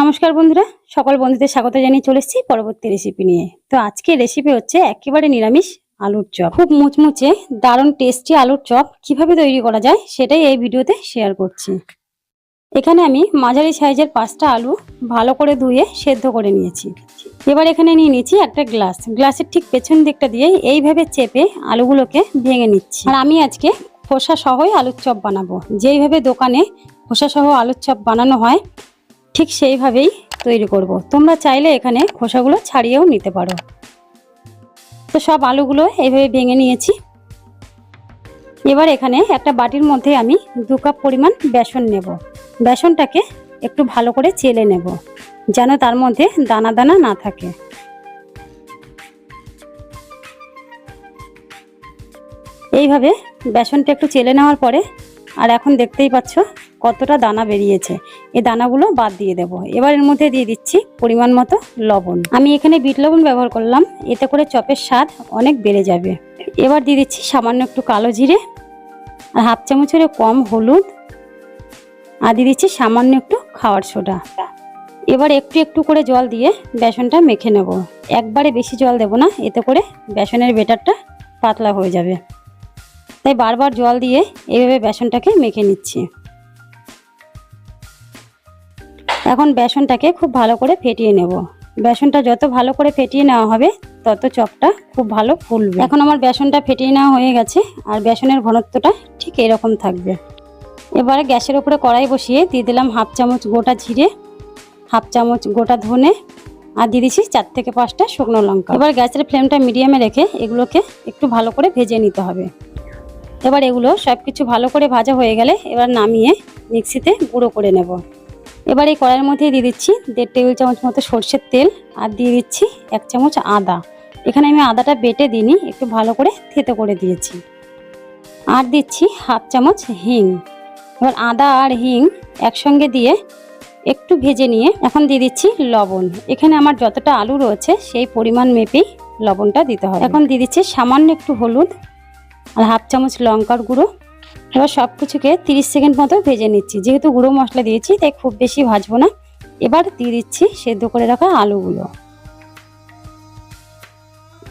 নমস্কার বন্ধুরা, সকল বন্ধুদের স্বাগত জানিয়ে চলে এসেছি পরবর্তী রেসিপি নিয়ে। তো আজকে রেসিপি হচ্ছে একেবারে নিরামিষ আলুর চপ। খুব মুচমুচে, দারুণ টেস্টি আলুর চপ কীভাবে তৈরি করা যায় সেটাই এই ভিডিওতে শেয়ার করছি। এখানে আমি মাঝারি সাইজের পাঁচটা আলু ভালো করে ধুয়ে সেদ্ধ করে নিয়েছি। এবার এখানে নিয়ে নিয়েছি একটা গ্লাস গ্লাসের ঠিক পেছন দিকটা দিয়ে এইভাবে চেপে আলুগুলোকে ভেঙে নিচ্ছি। আর আমি আজকে খোসা সহই আলুর চপ বানাবো। যেইভাবে দোকানে খোসা সহ আলুর চপ বানানো হয় ঠিক সেইভাবেই তৈরি করব। তোমরা চাইলে এখানে খোসাগুলো ছাড়িয়েও নিতে পারো। তো সব আলুগুলো এইভাবে ভেঙে নিয়েছি। এবার এখানে একটা বাটির মধ্যে আমি দু কাপ পরিমাণ বেসন নেব। বেসনটাকে একটু ভালো করে চেলে নেব, যেন তার মধ্যে দানা দানা না থাকে। এইভাবে বেসনটা একটু চেলে নেওয়ার পরে, আর এখন দেখতেই পাচ্ছ কতটা দানা বেরিয়েছে এই দানাগুলো বাদ দিয়ে দেব। এবার এর মধ্যে দিয়ে দিচ্ছি পরিমাণ মতো লবণ। আমি এখানে বিট লবণ ব্যবহার করলাম, এতে করে চপের স্বাদ অনেক বেড়ে যাবে। এবার দিয়ে দিচ্ছি সামান্য একটু কালো জিরে, আর হাফ চামচের কম হলুদ, আর দিয়ে দিচ্ছি সামান্য একটু খাওয়ার সোডা। এবার একটু একটু করে জল দিয়ে বেসনটা মেখে নেব। একবারে বেশি জল দেব না, এতে করে বেসনের বেটারটা পাতলা হয়ে যাবে। তাই বারবার জল দিয়ে এইভাবে বেসনটাকে মেখে নিচ্ছি। এখন বেসনটাকে খুব ভালো করে ফেটিয়ে নেব। বেসনটা যত ভালো করে ফেটিয়ে নেওয়া হবে, তত চপটা খুব ভালো ফুলবে। এখন আমার বেসনটা ফেটিয়ে নেওয়া হয়ে গেছে, আর বেসনের ঘনত্বটা ঠিক এরকম থাকবে। এবারে গ্যাসের উপরে কড়াই বসিয়ে দিয়ে দিলাম হাফ চামচ গোটা জিরে, হাফ চামচ গোটা ধনে, আর দিয়ে দিচ্ছি চার থেকে পাঁচটা শুকনো লঙ্কা। এবার গ্যাসের ফ্লেমটা মিডিয়ামে রেখে এগুলোকে একটু ভালো করে ভেজে নিতে হবে। এবার এগুলো সব কিছু ভালো করে ভাজা হয়ে গেলে এবার নামিয়ে মিক্সিতে গুঁড়ো করে নেব। এবার এই কড়াইয়ের মধ্যে দিয়ে দিচ্ছি দেড় টেবিল চামচ মতো সর্ষের তেল আর দিয়ে দিচ্ছি এক চামচ আদা। এখানে আমি আদাটা বেটে দিইনি, একটু ভালো করে থেতো করে দিয়েছি। আর দিচ্ছি হাফ চামচ হিং। এবার আদা আর হিং একসঙ্গে দিয়ে একটু ভেজে নিয়ে এখন দিয়ে দিচ্ছি লবণ। এখানে আমার যতটা আলু রয়েছে সেই পরিমাণ মেপেই লবণটা দিতে হবে। এখন দিয়ে দিচ্ছি সামান্য একটু হলুদ আর হাফ চামচ লঙ্কার গুঁড়ো। এবার সব কিছুকে তিরিশ সেকেন্ড মতো ভেজে নিচ্ছি। যেহেতু গুঁড়ো মশলা দিয়েছি, তাই খুব বেশি ভাজবো না। এবার দিয়ে দিচ্ছি সেদ্ধ করে রাখা আলুগুলো।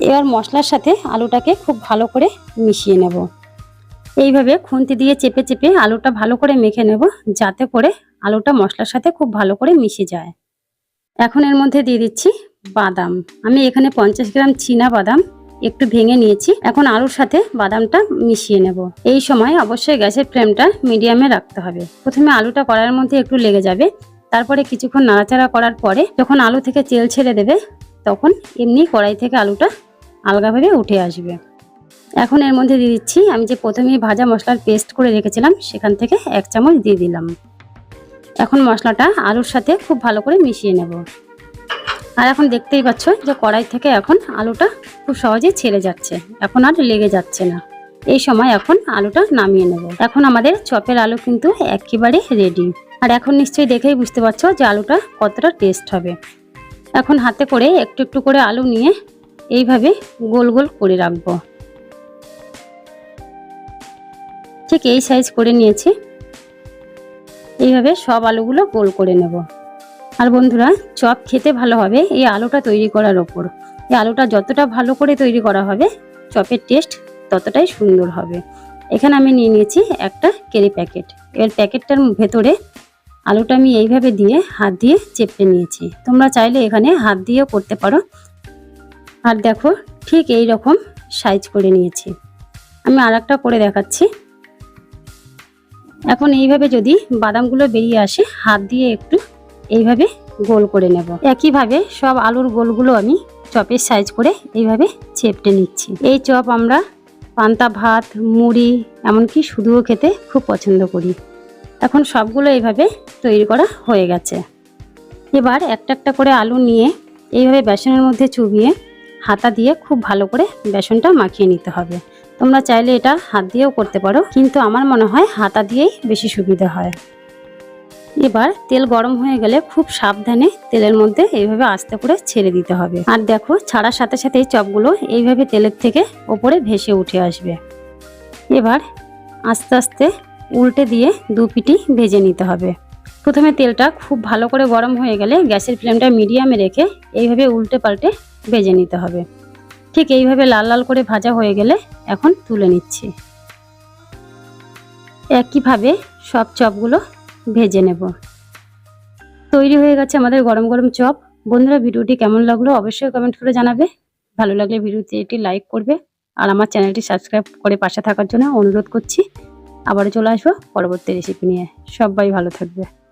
এবার মশলার সাথে আলুটাকে খুব ভালো করে মিশিয়ে নেব। এইভাবে খুন্তি দিয়ে চেপে চেপে আলুটা ভালো করে মেখে নেব, যাতে করে আলুটা মশলার সাথে খুব ভালো করে মিশে যায়। এখন এর মধ্যে দিয়ে দিচ্ছি বাদাম। আমি এখানে পঞ্চাশ গ্রাম চীনা বাদাম একটু ভেঙে নিয়েছি। এখন আলুর সাথে বাদামটা মিশিয়ে নেব। এই সময় অবশ্যই গ্যাসের ফ্লেমটা মিডিয়ামে রাখতে হবে। প্রথমে আলুটা কড়াইয়ের মধ্যে একটু লেগে যাবে। তারপরে কিছুক্ষণ নাড়াচাড়া করার পরে যখন আলু থেকে তেল ছেড়ে দেবে, তখন এমনি কড়াই থেকে আলুটা আলগাভাবে উঠে আসবে। এখন এর মধ্যে দিয়ে দিচ্ছি, আমি যে প্রথমেই ভাজা মশলার পেস্ট করে রেখেছিলাম, সেখান থেকে এক চামচ দিয়ে দিলাম। এখন মশলাটা আলুর সাথে খুব ভালো করে মিশিয়ে নেব। আর এখন দেখতেই পাচ্ছ যে কড়াই থেকে এখন আলুটা খুব সহজে ছেড়ে যাচ্ছে। এখন আর লেগে যাচ্ছে না। এই সময় এখন আলুটা নামিয়ে নেব। এখন আমাদের চপের আলু কিন্তু একেবারে রেডি আর এখন নিশ্চয়ই দেখেই বুঝতে পারছ যে আলুটা কতটা টেস্ট হবে। এখন হাতে করে একটু একটু করে আলু নিয়ে এইভাবে গোল গোল করে রাখব। ঠিক এই সাইজ করে নিয়েছি। এইভাবে সব আলুগুলো গোল করে নেব। আর বন্ধুরা, চপ খেতে ভালো হবে এই আলুটা তৈরি করার ওপর। এই আলুটা যতটা ভালো করে তৈরি করা হবে, চপের টেস্ট ততটাই সুন্দর হবে। এখানে আমি নিয়ে নিয়েছি একটা কেরি প্যাকেট। এবার প্যাকেটটার ভেতরে আলুটা আমি এইভাবে দিয়ে হাত দিয়ে চেপে নিয়েছি। তোমরা চাইলে এখানে হাত দিয়েও করতে পারো। আর দেখো, ঠিক এই রকম সাইজ করে নিয়েছি। আমি আর করে দেখাচ্ছি। এখন এইভাবে যদি বাদামগুলো বেরিয়ে আসে, হাত দিয়ে একটু এইভাবে গোল করে নেব। একইভাবে সব আলুর গোলগুলো আমি চপের সাইজ করে এইভাবে চেপটে নিচ্ছি। এই চপ আমরা পান্তা, ভাত, মুড়ি, এমনকি শুধুও খেতে খুব পছন্দ করি। এখন সবগুলো এইভাবে তৈরি করা হয়ে গেছে। এবার একটা একটা করে আলু নিয়ে এইভাবে বেসনের মধ্যে চুবিয়ে হাতা দিয়ে খুব ভালো করে বেসনটা মাখিয়ে নিতে হবে। তোমরা চাইলে এটা হাত দিয়েও করতে পারো, কিন্তু আমার মনে হয় হাতা দিয়েই বেশি সুবিধা হয়। এবার তেল গরম হয়ে গেলে খুব সাবধানে তেলের মধ্যে এইভাবে আস্তে করে ছেড়ে দিতে হবে। আর দেখো, ছাড়ার সাথে সাথে এই চপগুলো এইভাবে তেলের থেকে ওপরে ভেসে উঠে আসবে। এবার আস্তে আস্তে উল্টে দিয়ে দু পিটি ভেজে নিতে হবে। প্রথমে তেলটা খুব ভালো করে গরম হয়ে গেলে গ্যাসের ফ্লেমটা মিডিয়ামে রেখে এইভাবে উল্টে পাল্টে ভেজে নিতে হবে। ঠিক এইভাবে লাল লাল করে ভাজা হয়ে গেলে এখন তুলে নিচ্ছি। একইভাবে সব চপগুলো ভেজে নেব। তৈরি হয়ে গেছে আমাদের গরম গরম চপ। বন্ধুরা, ভিডিওটি কেমন লাগল অবশ্যই কমেন্ট করে জানাবে। ভালো লাগলে ভিডিওতে একটি লাইক করবে। আর আমার চ্যানেলটি সাবস্ক্রাইব করে পাশে থাকার জন্য অনুরোধ করছি। আবারও চলে আসব পরবর্তী রেসিপি নিয়ে। সবাই ভালো থাকবে।